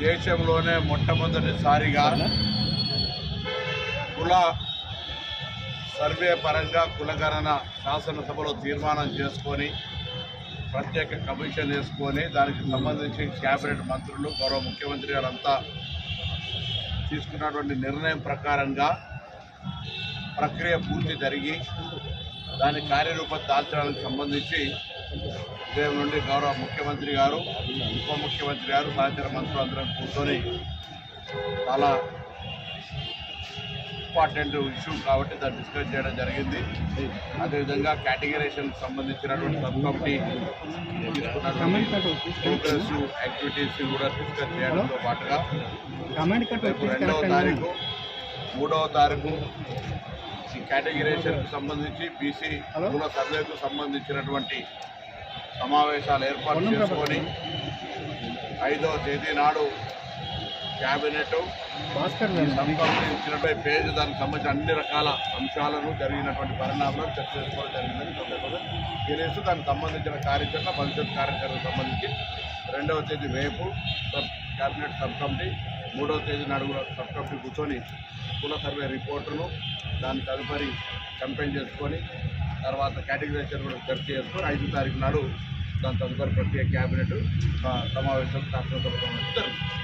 దేశంలోనే మొట్టమొదటిసారిగా కుల సర్వే పరంగా కులగణన శాసనసభలో తీర్మానం చేసుకొని ప్రత్యేక కమిషన్ వేసుకొని దానికి సంబంధించి క్యాబినెట్ మంత్రులు గౌరవ ముఖ్యమంత్రి గారంతా తీసుకున్నటువంటి నిర్ణయం ప్రకారంగా ప్రక్రియ పూర్తి జరిగి దాని కార్యరూపం దాల్చడానికి సంబంధించి ఉదయం నుండి గౌరవ ముఖ్యమంత్రి గారు ఉప ముఖ్యమంత్రి గారు సహచర మంత్రులు అందరం కూర్చొని చాలా ఇంపార్టెంట్ ఇష్యూ కాబట్టి దాన్ని డిస్కస్ చేయడం జరిగింది. అదేవిధంగా కేటగిరేషన్కి సంబంధించినటువంటి సబ్ కమిటీ ప్రోగ్రెసివ్ యాక్టివిటీస్ కూడా డిస్కస్ చేయడంతో పాటుగా రేపు రెండవ తారీఖు మూడవ తారీఖు ఈ కేటగిరేషన్కి సంబంధించి బీసీ కుల సర్వేకు సంబంధించినటువంటి సమావేశాలు ఏర్పాటు చేసుకొని ఐదవ తేదీ నాడు క్యాబినెట్ సంబంధించినటువంటి పేజ్ దానికి సంబంధించిన అన్ని రకాల అంశాలను జరిగినటువంటి పరిణామాలను చర్చ చేసుకోవడం జరిగిందని సందర్భంగా తెలియజేస్తూ దానికి సంబంధించిన కార్యాచరణ భవిష్యత్ కార్యాచరణకు సంబంధించి రెండవ తేదీ రేపు సబ్ క్యాబినెట్ సబ్ కమిటీ మూడవ తేదీ నాడు సబ్ కమిటీ కూర్చొని కుల సర్వే రిపోర్టును దాని తదుపరి కంపెయిన్ చేసుకొని తర్వాత కేటగిరైజేషన్ కూడా చర్చ చేసుకొని ఐదు తారీఖు నాడు దాని తదుపరి ప్రత్యేక క్యాబినెట్ సమావేశం శాసనసభ జరుగుతుంది.